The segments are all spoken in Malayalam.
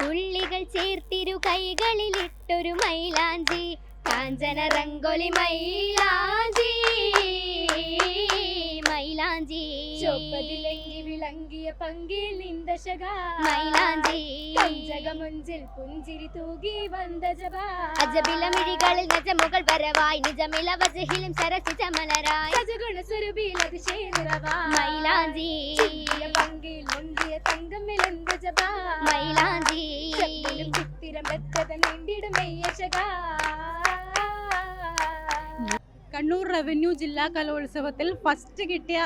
പുള്ളികൾ ചേർത്തിരു കൈകളിലിട്ടൊരു മൈലാഞ്ചി. കാഞ്ചന റംഗോലി മൈലാഞ്ചി. മൈലാഞ്ചി. ചൊപ്പതിലെങ്കി വിളങ്ങിയ പങ്കിൽ നിന്ദശക. മൈലാഞ്ചി. കഞ്ചകമുഞ്ചിൽ പുഞ്ചിരി തൂകി വന്ദജബ അജബിലമിഴികളിൽ നജമുകൾ വരവായി. നിജമില വജഹിലും സരസിച്ച മലരായി സജഗുണ സ്വരൂപിൽ അതിശയ നിറവായി. മൈലാഞ്ചി. മൈലാഞ്ചി. ചിത്തിരം നീണ്ടിടും കണ്ണൂർ റവന്യൂ ജില്ലാ കലോത്സവത്തിൽ ഫസ്റ്റ് കിട്ടിയ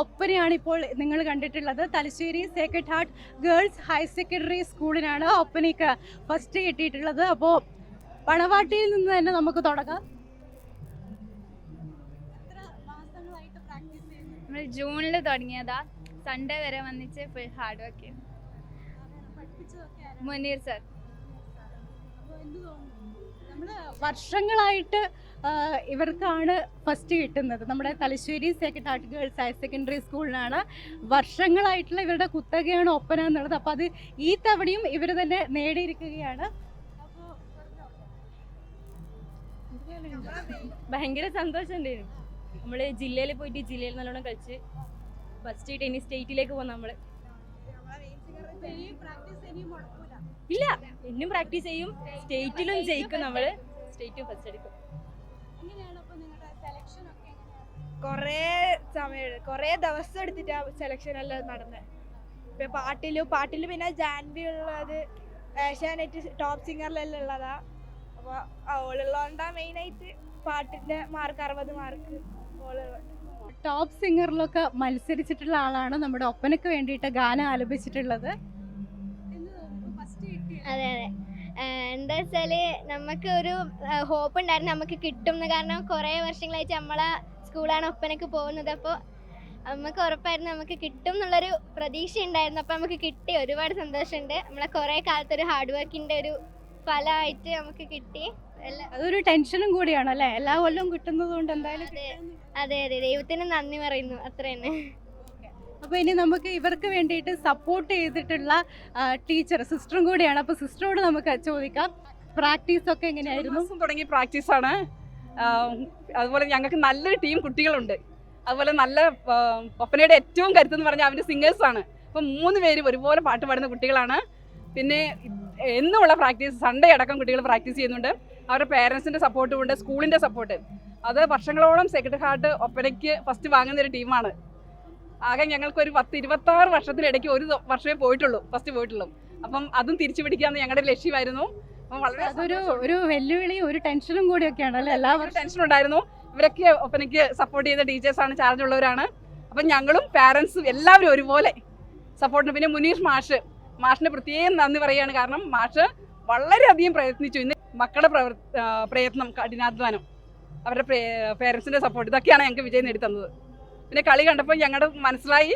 ഒപ്പനയാണ് ഇപ്പോൾ നിങ്ങൾ കണ്ടിട്ടുള്ളത്. Thalassery Sacred Heart Girls Higher Secondary സ്കൂളിനാണ് ഒപ്പനയ്ക്ക് ഫസ്റ്റ് കിട്ടിയിട്ടുള്ളത്. അപ്പോൾ പണവാട്ടിയിൽ നിന്ന് തന്നെ നമുക്ക് തുടങ്ങാം. നമ്മൾ ജൂണിൽ തുടങ്ങിയതാ. സൺഡേ വരെ വന്നിച്ച് ഫുൾ ഹാർഡ് വർക്ക് ചെയ്യും മുനീർ സർ. നമ്മൾ വർഷങ്ങളായിട്ട് ഇവർക്കാണ് ഫസ്റ്റ് കിട്ടുന്നത്. നമ്മുടെ Thalassery Sacred Heart Girls Higher Secondary സ്കൂളിലാണ് വർഷങ്ങളായിട്ടുള്ള ഇവരുടെ കുത്തകയാണ് ഒപ്പന എന്നുള്ളത്. അപ്പോൾ അത് ഈ തവണയും ഇവർ തന്നെ നേടിയിരിക്കുകയാണ്. ഭയങ്കര സന്തോഷം നമ്മൾ നമ്മൾ ജില്ലയിൽ പോയിട്ട് ജില്ലയിൽ നല്ലോണം കളിച്ച് ഫസ്റ്റ് ഇനി സ്റ്റേറ്റിലേക്ക് പോകും നമ്മൾ ഇല്ല ഇന്നും പ്രാക്ടീസ് ചെയ്യും. സ്റ്റേറ്റിലും ജയിക്കും നമ്മൾ. സ്റ്റേറ്റും ഫസ്റ്റ് എടുക്കും. കുറേ സമയം കുറേ ദിവസം എടുത്തിട്ടാ സെലക്ഷൻ എല്ലാം നടന്നത് ഇപ്പൊ പാട്ടിലും പാട്ടിൽ പിന്നെ ജാൻവി ഉള്ളത് ഏഷ്യാനെറ്റ് ടോപ്പ് സിംഗറിലെല്ലാം ഉള്ളതാ. അപ്പൊ അവളുള്ളതുകൊണ്ടാ മെയിനായിട്ട് പാട്ടിന്റെ മാർക്ക് അറുപത് മാർക്ക് ഓളുള്ളത്. ടോപ്പ് സിംഗറിലൊക്കെ മത്സരിച്ചിട്ടുള്ള ആളാണ് നമ്മുടെ ഒപ്പനക്ക് വേണ്ടിയിട്ട് ഗാനം ആലപിച്ചിട്ടുള്ളത്. അതെ അതെ. എന്താ വെച്ചാൽ നമുക്ക് ഒരു ഹോപ്പ് ഉണ്ടായിരുന്നു നമുക്ക് കിട്ടും കാരണം കുറെ വർഷങ്ങളായിട്ട് നമ്മളെ സ്കൂളാണ് ഒപ്പനക്ക് പോകുന്നത്. അപ്പോൾ നമുക്ക് ഉറപ്പായിരുന്നു നമുക്ക് കിട്ടും എന്നുള്ളൊരു പ്രതീക്ഷ ഉണ്ടായിരുന്നു. അപ്പോൾ നമുക്ക് കിട്ടി. ഒരുപാട് സന്തോഷമുണ്ട്. നമ്മളെ കുറേ കാലത്തെ ഒരു ഹാർഡ് വർക്കിന്റെ ഒരു ഫലമായിട്ട് നമുക്ക് കിട്ടി. അതൊരു ടെൻഷനും കൂടിയാണ് അല്ലേ എല്ലാ കൊല്ലവും കിട്ടുന്നത് കൊണ്ട് എന്തായാലും അതെ. അതെ ദൈവത്തിന് നന്ദി പറയുന്നു. അത്ര തന്നെ. അപ്പോൾ ഇനി നമുക്ക് ഇവർക്ക് വേണ്ടിയിട്ട് സപ്പോർട്ട് ചെയ്തിട്ടുള്ള ടീച്ചർ സിസ്റ്ററും കൂടിയാണ്. അപ്പോൾ സിസ്റ്ററോട് നമുക്ക് ചോദിക്കാം. പ്രാക്ടീസ് ഒക്കെ എങ്ങനെയായിരുന്നു? തുടങ്ങി പ്രാക്ടീസ് ആണ്. അതുപോലെ ഞങ്ങൾക്ക് നല്ലൊരു ടീം കുട്ടികളുണ്ട്. അതുപോലെ നല്ല ഒപ്പനയുടെ ഏറ്റവും കരുത്തെന്ന് പറഞ്ഞാൽ അവന്റെ സിംഗേഴ്സ് ആണ്. അപ്പം മൂന്ന് പേരും ഒരുപോലെ പാട്ട് പാടുന്ന കുട്ടികളാണ്. പിന്നെ എന്നുമുള്ള പ്രാക്ടീസ് സൺഡേ അടക്കം കുട്ടികൾ പ്രാക്ടീസ് ചെയ്യുന്നുണ്ട്. അവരുടെ പേരൻസിന്റെ സപ്പോർട്ടും ഉണ്ട് സ്കൂളിന്റെ സപ്പോർട്ട് അത് വർഷങ്ങളോളം സെക്രട്ടറി ഹാർട്ട് ഒപ്പനയ്ക്ക് ഫസ്റ്റ് വാങ്ങുന്ന ഒരു ടീമാണ് ആകെ ഞങ്ങൾക്ക് ഒരു പത്ത് ഇരുപത്താറ് വർഷത്തിനിടയ്ക്ക് ഒരു വർഷമേ പോയിട്ടുള്ളൂ ഫസ്റ്റ് പോയിട്ടുള്ളൂ. അപ്പം അതും തിരിച്ചു പിടിക്കാമെന്ന് ഞങ്ങളുടെ ലക്ഷ്യമായിരുന്നു. അതൊരു ഒരു വെല്ലുവിളിയും ഒരു ടെൻഷനും കൂടിയൊക്കെയാണ് അല്ലേ? എല്ലാ ഒരു ടെൻഷൻ ഉണ്ടായിരുന്നു. ഇവരൊക്കെ ഒപ്പനയ്ക്ക് സപ്പോർട്ട് ചെയ്ത ടീച്ചേഴ്സാണ് ചാർജ് ഉള്ളവരാണ്. അപ്പം ഞങ്ങളും പാരൻസും എല്ലാവരും ഒരുപോലെ സപ്പോർട്ടിന് പിന്നെ മുനീഷ് മാഷ്. മാഷിന് പ്രത്യേകം നന്ദി പറയുകയാണ് കാരണം മാഷ് വളരെയധികം പ്രയത്നിച്ചു. ഇന്ന് മക്കളുടെ പ്രവർ പ്രയത്നം കഠിനാധ്വാനം അവരുടെ പേരൻസിന്റെ സപ്പോർട്ട് ഇതൊക്കെയാണ് ഞങ്ങൾക്ക് വിജയം നേടി തന്നത് പിന്നെ കളി കണ്ടപ്പോൾ ഞങ്ങളുടെ മനസ്സിലായി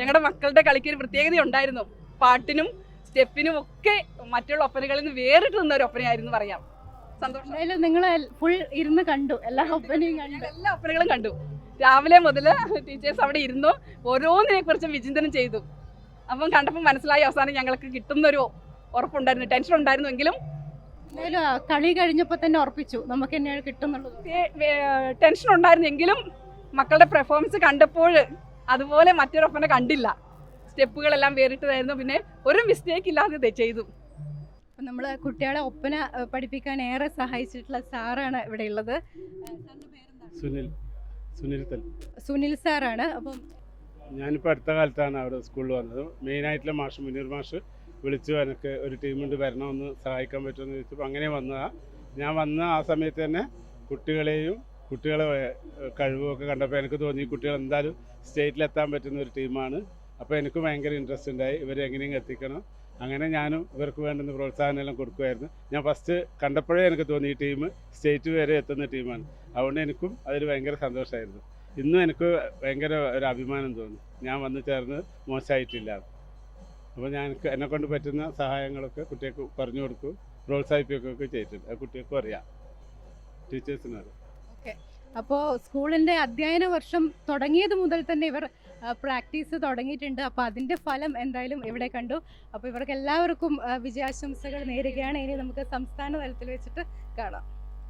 ഞങ്ങളുടെ മക്കളുടെ കളിക്ക് ഒരു പ്രത്യേകത ഉണ്ടായിരുന്നു. പാട്ടിനും സ്റ്റെപ്പിനും ഒക്കെ മറ്റുള്ള ഒപ്പനകളിൽ നിന്ന് വേറിട്ട് നിന്ന ഒരു ഒപ്പനയായിരുന്നു പറയാം. സന്തോഷം. നിങ്ങൾ ഫുൾ ഇരുന്ന് കണ്ടു. എല്ലാ ഒപ്പനയും കണ്ടു. എല്ലാ ഒപ്പനകളും കണ്ടു. രാവിലെ മുതൽ ടീച്ചേഴ്സ് അവിടെ ഇരുന്നു ഓരോന്നിനെ കുറിച്ച് വിചിന്തനം ചെയ്തു. അപ്പം കണ്ടപ്പോൾ മനസ്സിലായി അവസാനം ഞങ്ങൾക്ക് കിട്ടുന്നൊരു ഉറപ്പുണ്ടായിരുന്നു. ടെൻഷൻ ഉണ്ടായിരുന്നെങ്കിലും എന്തായാലും കളി കഴിഞ്ഞപ്പോൾ തന്നെ ഉറപ്പിച്ചു. നമുക്ക് തന്നെയാണ് കിട്ടുന്നുള്ളത്. ടെൻഷൻ ഉണ്ടായിരുന്നെങ്കിലും മക്കളുടെ പെർഫോമൻസ് കണ്ടപ്പോൾ അതുപോലെ മറ്റൊരൊപ്പനെ ഒപ്പന കണ്ടില്ല. സ്റ്റെപ്പുകളെല്ലാം വേറിട്ടതായിരുന്നു. പിന്നെ ഒരു മിസ്റ്റേക്ക് ഇല്ലാതെ ചെയ്തു. അപ്പം നമ്മൾ കുട്ടികളെ ഒപ്പന പഠിപ്പിക്കാൻ ഏറെ സഹായിച്ചിട്ടുള്ള സാറാണ് ഇവിടെ ഉള്ളത്. സുനിൽ സുനിൽ സുനിൽ സാറാണ്. അപ്പം ഞാനിപ്പോൾ അടുത്ത കാലത്താണ് അവിടെ സ്കൂളിൽ വന്നത്. മെയിനായിട്ടുള്ള മാഷ് മുനീർ മാഷ്. വിളിച്ചു എനിക്ക് ഒരു ടീമുണ്ട് വരണമെന്ന് സഹായിക്കാൻ പറ്റുമെന്ന് ചോദിച്ചപ്പോൾ അങ്ങനെ വന്നതാണ് ഞാൻ വന്ന ആ സമയത്ത് തന്നെ കുട്ടികളെയും കുട്ടികളെ കഴിവുമൊക്കെ കണ്ടപ്പോൾ എനിക്ക് തോന്നി കുട്ടികൾ എന്തായാലും സ്റ്റേറ്റിലെത്താൻ പറ്റുന്ന ഒരു ടീമാണ് അപ്പോൾ എനിക്ക് ഭയങ്കര ഇൻട്രസ്റ്റ് ഉണ്ടായി. ഇവരെ എങ്ങനെയും എത്തിക്കണം. അങ്ങനെ ഞാനും ഇവർക്ക് വേണ്ടുന്ന പ്രോത്സാഹനം എല്ലാം കൊടുക്കുമായിരുന്നു. ഞാൻ ഫസ്റ്റ് കണ്ടപ്പോഴേ എനിക്ക് തോന്നി ഈ ടീം സ്റ്റേറ്റ് വരെ എത്തുന്ന ടീമാണ് അതുകൊണ്ട് എനിക്കും അതിൽ ഭയങ്കര സന്തോഷമായിരുന്നു. ഇന്നും എനിക്ക് ഭയങ്കര ഒരു അഭിമാനം തോന്നി. ഞാൻ വന്നു ചേർന്ന് മോശമായിട്ടില്ല. അപ്പോൾ ഞാൻ എനിക്ക് എന്നെ കൊണ്ട് പറ്റുന്ന സഹായങ്ങളൊക്കെ കുട്ടികൾക്ക് പറഞ്ഞു കൊടുക്കും പ്രോത്സാഹിപ്പിക്കുകയൊക്കെ ചെയ്തിട്ടുണ്ട്. കുട്ടികൾക്കും അറിയാം ടീച്ചേഴ്സിനും അറിയാം അപ്പോൾ സ്കൂളിന്റെ അധ്യയന വർഷം തുടങ്ങിയത് മുതൽ തന്നെ ഇവർ പ്രാക്ടീസ് തുടങ്ങിയിട്ടുണ്ട്. അപ്പോൾ അതിന്റെ ഫലം എന്തായാലും ഇവിടെ കണ്ടു. അപ്പോൾ ഇവർക്ക് എല്ലാവർക്കും വിജയാശംസകൾ നേരുകയാണ്. ഇനി നമുക്ക് സംസ്ഥാന തലത്തിൽ വെച്ചിട്ട് കാണാം.